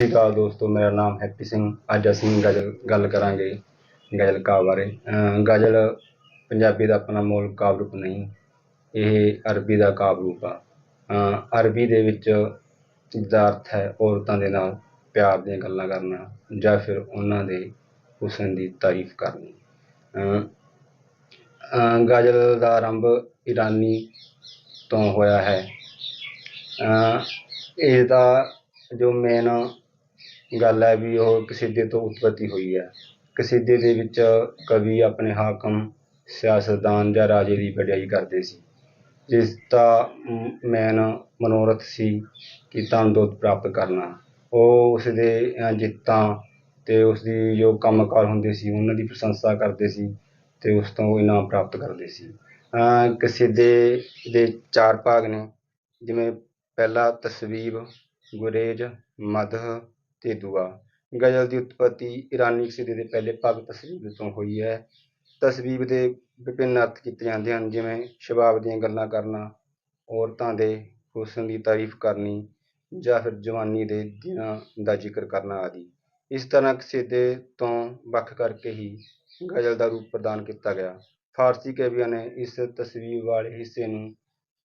ਸਤਿ ਸ਼੍ਰੀ ਅਕਾਲ ਦੋਸਤੋ, ਮੇਰਾ ਨਾਮ ਹੈਪੀ ਸਿੰਘ। ਅੱਜ ਅਸੀਂ ਗਜ਼ਲ ਗੱਲ ਕਰਾਂਗੇ ਗਜ਼ਲ ਕਾਵਿ ਬਾਰੇ। ਗਜ਼ਲ ਪੰਜਾਬੀ ਦਾ ਆਪਣਾ ਮੂਲ ਕਾਵਿ ਰੂਪ ਨਹੀਂ, ਇਹ ਅਰਬੀ ਦਾ ਕਾਵਿ ਰੂਪ ਆ। ਅਰਬੀ ਦੇ ਵਿੱਚ ਜਿਸਦਾ ਅਰਥ ਹੈ ਔਰਤਾਂ ਦੇ ਨਾਲ ਪਿਆਰ ਦੀਆਂ ਗੱਲਾਂ ਕਰਨਾ ਜਾਂ ਫਿਰ ਉਹਨਾਂ ਦੇ ਹੁਸਨ ਦੀ ਤਾਰੀਫ ਕਰਨੀ। ਗਜ਼ਲ ਦਾ ਆਰੰਭ ਈਰਾਨੀ ਤੋਂ ਹੋਇਆ ਹੈ। ਅਮ ਇਹਦਾ ਜੋ ਮੇਨ ਗੱਲ ਹੈ ਵੀ ਉਹ ਕਸੀਦੇ ਤੋਂ ਉਤਪਤੀ ਹੋਈ ਹੈ। ਕਸੀਦੇ ਦੇ ਵਿੱਚ ਕਵੀ ਆਪਣੇ ਹਾਕਮ ਸਿਆਸਤਦਾਨ ਜਾਂ ਰਾਜੇ ਦੀ ਵਡਿਆਈ ਕਰਦੇ ਸੀ। ਜਿਸ ਦਾ ਮੇਨ ਮਨੋਰਥ ਸੀ ਕਿ ਧਨ ਦੌਲਤ ਪ੍ਰਾਪਤ ਕਰਨਾ। ਉਹ ਉਸਦੇ ਅ, ਜਿੱਤਾਂ ਅਤੇ ਉਸਦੀ ਜੋ ਕੰਮਕਾਰ ਹੁੰਦੇ ਸੀ ਉਹਨਾਂ ਦੀ ਪ੍ਰਸ਼ੰਸਾ ਕਰਦੇ ਸੀ ਅਤੇ ਉਸ ਤੋਂ ਇਨਾਮ ਪ੍ਰਾਪਤ ਕਰਦੇ ਸੀ। ਕਸੀਦੇ ਦੇ ਚਾਰ ਭਾਗ ਨੇ। ਜਿਵੇਂ ਪਹਿਲਾ ਤਸਵੀਬ ਗੁਰੇਜ਼ ਮਦਹ ਅਤੇ ਦੁਆ। ਗਜ਼ਲ ਦੀ ਉਤਪਤੀ ਈਰਾਨੀ ਕਸੀਦੇ ਦੇ ਪਹਿਲੇ ਭਾਗ ਤਸਵੀਬ ਤੋਂ ਹੋਈ ਹੈ। ਤਸਵੀਬ ਦੇ ਵਿਭਿੰਨ ਅਰਥ ਕੀਤੇ ਜਾਂਦੇ ਹਨ, ਜਿਵੇਂ ਸ਼ਬਾਬ ਦੀਆਂ ਗੱਲਾਂ ਕਰਨਾ, ਔਰਤਾਂ ਦੇ ਹੁਸਨ ਦੀ ਤਾਰੀਫ ਕਰਨੀ ਜਾਂ ਫਿਰ ਜਵਾਨੀ ਦੇ ਦਿਨਾਂ ਦਾ ਜ਼ਿਕਰ ਕਰਨਾ ਆਦਿ। ਇਸ ਤਰ੍ਹਾਂ ਕਸੀਦੇ ਤੋਂ ਵੱਖ ਕਰਕੇ ਹੀ ਗਜ਼ਲ ਦਾ ਰੂਪ ਪ੍ਰਦਾਨ ਕੀਤਾ ਗਿਆ। ਫਾਰਸੀ ਕਵੀਆਂ ਨੇ ਇਸ ਤਸਵੀਬ ਵਾਲੇ ਹਿੱਸੇ ਨੂੰ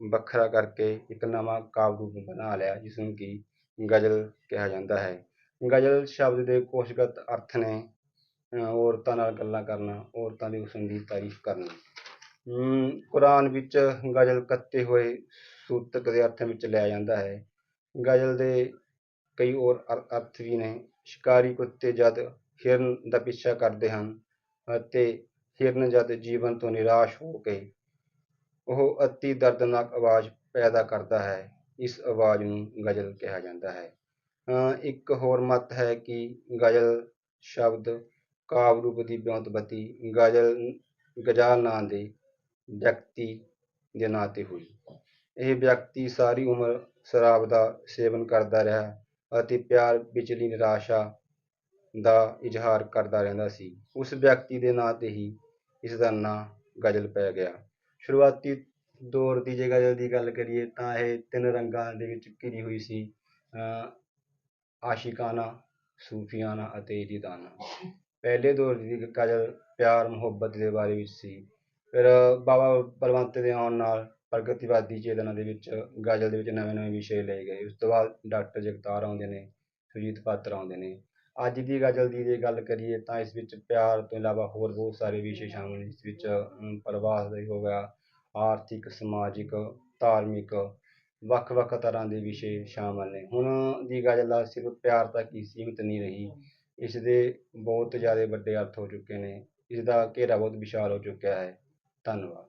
ਵੱਖਰਾ ਕਰਕੇ ਇੱਕ ਨਵਾਂ ਕਾਵਿ ਰੂਪ ਬਣਾ ਲਿਆ, ਜਿਸ ਨੂੰ ਕਿ ਗਜ਼ਲ ਕਿਹਾ ਜਾਂਦਾ ਹੈ। ਗਜ਼ਲ ਸ਼ਬਦ ਦੇ ਕੋਸ਼ਗਤ ਅਰਥ ਨੇ ਔਰਤਾਂ ਨਾਲ ਗੱਲਾਂ ਕਰਨਾ, ਔਰਤਾਂ ਦੇ ਹੁਸਨ ਦੀ ਤਾਰੀਫ ਕਰਨੀ। ਕੁਰਾਨ ਵਿੱਚ ਗਜ਼ਲ ਕੱਤੇ ਹੋਏ ਸੂਤਕ ਦੇ ਅਰਥ ਵਿੱਚ ਲਿਆ ਜਾਂਦਾ ਹੈ। ਗਜ਼ਲ ਦੇ ਕਈ ਹੋਰ ਅਰ- ਅਰਥ ਵੀ ਨੇ। ਸ਼ਿਕਾਰੀ ਕੁੱਤੇ ਜਦ ਹਿਰਨ ਦਾ ਪਿੱਛਾ ਕਰਦੇ ਹਨ ਅਤੇ ਹਿਰਨ ਜਦ ਜੀਵਨ ਤੋਂ ਨਿਰਾਸ਼ ਹੋ ਕੇ ਉਹ ਅਤੀ ਦਰਦਨਾਕ ਆਵਾਜ਼ ਪੈਦਾ ਕਰਦਾ ਹੈ, ਇਸ ਆਵਾਜ਼ ਨੂੰ ਗਜ਼ਲ ਕਿਹਾ ਜਾਂਦਾ ਹੈ। ਇੱਕ ਹੋਰ ਮੱਤ ਹੈ ਕਿ ਗਜ਼ਲ ਸ਼ਬਦ ਕਾਵਿ ਰੂਪ ਦੀ ਵਿਉਂਤਬਤੀ ਗਜ਼ਲ ਗਜ਼ਾਲ ਨਾਂ ਦੇ ਵਿਅਕਤੀ ਦੇ ਨਾਂ 'ਤੇ ਹੋਈ। ਇਹ ਵਿਅਕਤੀ ਸਾਰੀ ਉਮਰ ਸ਼ਰਾਬ ਦਾ ਸੇਵਨ ਕਰਦਾ ਰਿਹਾ ਅਤੇ ਪਿਆਰ ਵਿਚਲੀ ਨਿਰਾਸ਼ਾ ਦਾ ਇਜ਼ਹਾਰ ਕਰਦਾ ਰਹਿੰਦਾ ਸੀ। ਉਸ ਵਿਅਕਤੀ ਦੇ ਨਾਂ 'ਤੇ ਹੀ ਇਸ ਦਾ ਨਾਂ ਗਜ਼ਲ ਪੈ ਗਿਆ। ਸ਼ੁਰੂਆਤੀ ਦੌਰ ਦੀ ਜੇ ਗਜ਼ਲ ਦੀ ਗੱਲ ਕਰੀਏ ਤਾਂ ਇਹ ਤਿੰਨ ਰੰਗਾਂ ਦੇ ਵਿੱਚ ਘਿਰੀ ਹੋਈ ਸੀ। ਆਸ਼ਿਕਾਨਾ ਸੂਫੀਆਨਾ ਅਤੇ ਜਿਦਾਨਾ ਪਹਿਲੇ ਦੌਰ ਦੀ ਗਜ਼ਲ ਪਿਆਰ ਮੁਹੱਬਤ ਦੇ ਬਾਰੇ ਵਿੱਚ ਸੀ। ਫਿਰ ਬਾਬਾ ਬਲਵੰਤ ਦੇ ਆਉਣ ਨਾਲ ਪ੍ਰਗਤੀਵਾਦੀ ਚੇਤਨਾ ਦੇ ਵਿੱਚ ਗਜ਼ਲ ਦੇ ਵਿੱਚ ਨਵੇਂ ਨਵੇਂ ਵਿਸ਼ੇ ਲਏ ਗਏ। ਉਸ ਤੋਂ ਬਾਅਦ ਡਾਕਟਰ ਜਗਤਾਰ ਆਉਂਦੇ ਨੇ ਸੁਰਜੀਤ ਪਾਤਰ ਆਉਂਦੇ ਨੇ। ਅੱਜ ਦੀ ਗਜ਼ਲ ਦੀ ਜੇ ਗੱਲ ਕਰੀਏ ਤਾਂ ਇਸ ਵਿੱਚ ਪਿਆਰ ਤੋਂ ਇਲਾਵਾ ਹੋਰ ਬਹੁਤ ਸਾਰੇ ਵਿਸ਼ੇ ਸ਼ਾਮਲ ਨੇ। ਜਿਸ ਵਿੱਚ ਅਮ, ਦਾ ਹੀ ਹੋ ਗਿਆ ਆਰਥਿਕ ਸਮਾਜਿਕ ਧਾਰਮਿਕ ਵੱਖ ਵੱਖ ਤਰ੍ਹਾਂ ਦੇ ਵਿਸ਼ੇ ਸ਼ਾਮਲ ਨੇ। ਹੁਣ ਦੀ ਗਜ਼ਲ ਸਿਰਫ ਪਿਆਰ ਤੱਕ ਹੀ ਸੀਮਿਤ ਨਹੀਂ ਰਹੀ। ਇਸ ਦੇ ਬਹੁਤ ਜ਼ਿਆਦਾ ਵੱਡੇ ਅਰਥ ਹੋ ਚੁੱਕੇ ਨੇ। ਇਸ ਦਾ ਘੇਰਾ ਬਹੁਤ ਵਿਸ਼ਾਲ ਹੋ ਚੁੱਕਿਆ ਹੈ। ਧੰਨਵਾਦ।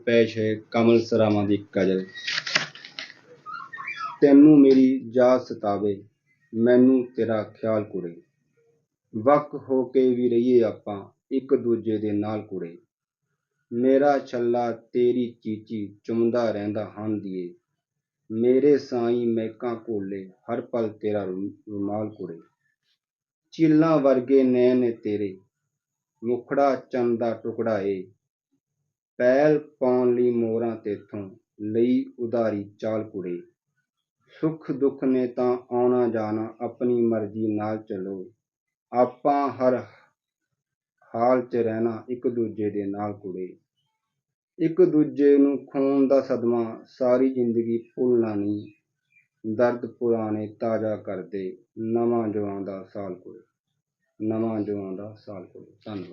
ਪੇਸ਼ ਹੈ ਕਮਲ ਸਰਾਵਾਂ ਦੀ ਇੱਕ ਗਜ਼ਲ ਤੈਨੂੰ ਮੇਰੀ ਯਾਦ ਸਤਾਵੇ, ਮੈਨੂੰ ਤੇਰਾ ਖਿਆਲ ਕੁੜੇ। ਵੱਖ ਹੋ ਕੇ ਵੀ ਰਹੀਏ ਆਪਾਂ, ਇੱਕ ਦੂਜੇ ਦੇ ਨਾਲ ਕੁੜੇ। ਮੇਰਾ ਛੱਲਾ ਤੇਰੀ ਚੀਚੀ ਚੁੰਮਦਾ ਰਹਿੰਦਾ ਹਨ ਦੀਏ। ਮੇਰੇ ਸਾਈਂ ਮਹਿਕਾਂ ਘੋਲੇ ਹਰ ਪਲ ਤੇਰਾ ਰੂ- ਰੁਮਾਲ ਕੁੜੇ ਚੀਲਾਂ ਵਰਗੇ ਨੈਣ ਨੇ ਤੇਰੇ ਮੁਖੜਾ ਚੰਨ ਦਾ ਟੁਕੜਾ ਏ। ਪੈਲ ਪਾਉਣ ਲਈ ਮੋਹਰਾਂ ਤੇਥੋਂ ਲਈ ਉਧਾਰੀ ਚਾਲ ਕੁੜੇ। ਸੁੱਖ ਦੁੱਖ ਨੇ ਤਾਂ ਆਉਣਾ ਜਾਣਾ, ਆਪਣੀ ਮਰਜ਼ੀ ਨਾਲ ਚਲੋ। ਆਪਾਂ ਹਰ ਹਾਲ 'ਚ ਰਹਿਣਾ ਇੱਕ ਦੂਜੇ ਦੇ ਨਾਲ ਕੁੜੇ। ਇੱਕ ਦੂਜੇ ਨੂੰ ਖੂਨ ਦਾ ਸਦਮਾ, ਸਾਰੀ ਜ਼ਿੰਦਗੀ ਭੁੱਲਣਾ ਨਹੀਂ ਦਰਦ ਪੁਰਾਣੇ ਤਾਜ਼ਾ ਕਰਦੇ, ਨਵਾਂ ਜੋ ਦਾ ਸਾਲ ਕੁੜੇ ਨਵਾਂ ਜੋ ਦਾ ਸਾਲ ਕੁੜੇ ਧੰਨਵਾਦ।